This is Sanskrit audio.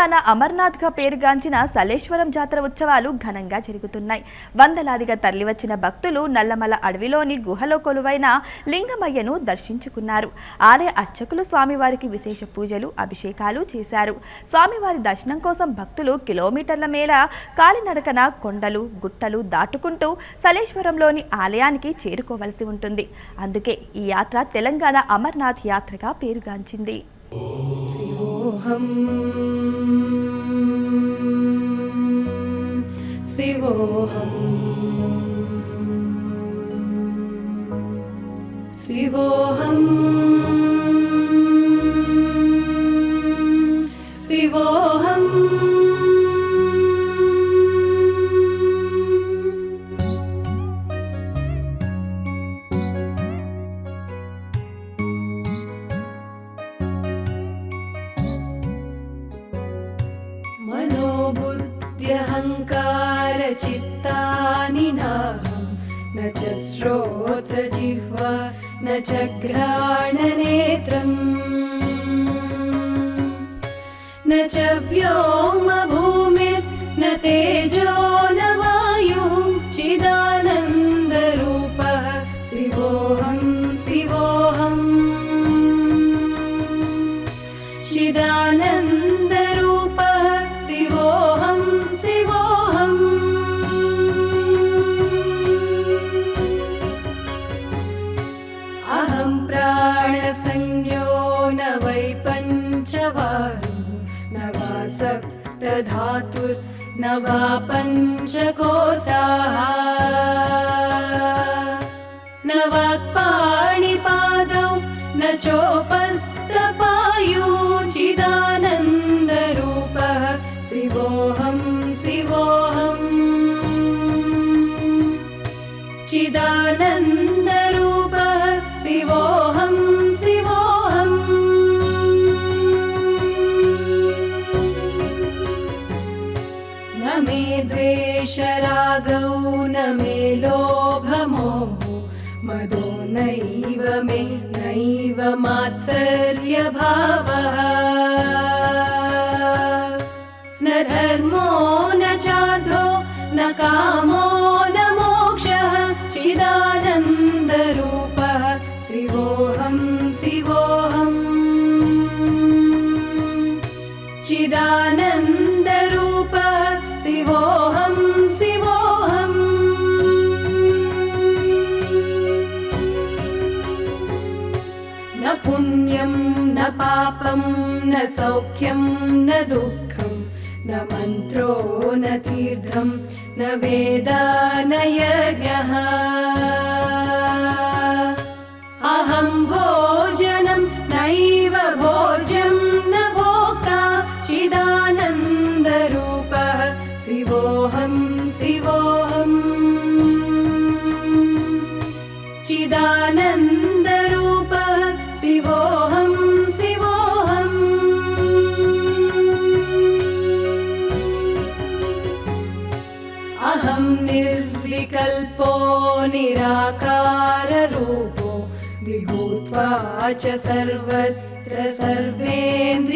తెలంగాణ అమర్నాథ్గా పేరుగాంచిన సలేశ్వరం జాతర ఉత్సవాలు ఘనంగా జరుగుతున్నాయి. వందలాదిగా తరలివచ్చిన భక్తులు నల్లమల అడవిలోని గుహలో కొలువైన లింగమయ్యను దర్శించుకున్నారు. ఆలయ అర్చకులు స్వామివారికి విశేష పూజలు అభిషేకాలు చేశారు. స్వామివారి దర్శనం కోసం భక్తులు కిలోమీటర్ల మేర కాలినడకన కొండలు గుట్టలు దాటుకుంటూ సలేశ్వరంలోని ఆలయానికి చేరుకోవలసి ఉంటుంది. అందుకే ఈ యాత్ర తెలంగాణ అమర్నాథ్ యాత్రగా పేరుగాంచింది. शिवोऽहम् शिवोऽहम् शिवोऽहम् मनोबुद्ध्यहङ्कारचित्तानि नाहं। न च घ्राणनेत्रम्। न च व्योमभूमिर्न प्राणसंज्ञो न वै पञ्चवायु न वा सप्तधातुर्न वा पञ्चकोशाः। न वाक्पाणिपादौ न चोपस्तपायु चिदानन्दरूपः शिवोऽहं शिवोऽहम्। चिदानन्दरूपः न मे द्वेषरागौ न मे लोभमोहो मदो नैव मे नैव मात्सर्यभावः। न धर्मो न चार्धो न कामो न मोक्षः। चिदानन्दरूपः शिवोऽहं शिवोऽहम्। चिदानन्दरूपः पुण्यं न पापं न सौख्यं न दुःखं न मन्त्रो न तीर्थं न वेदा न यज्ञः अहं भोजनं नैव भोज्यं न भोक्ता चिदानन्दरूपः शिवोऽहं शिवोऽहम् चिदानन्दरूपः अहं निर्विकल्पो निराकाररूपो विभूत्वा च सर्वत्र सर्वेन्द्रियाणाम्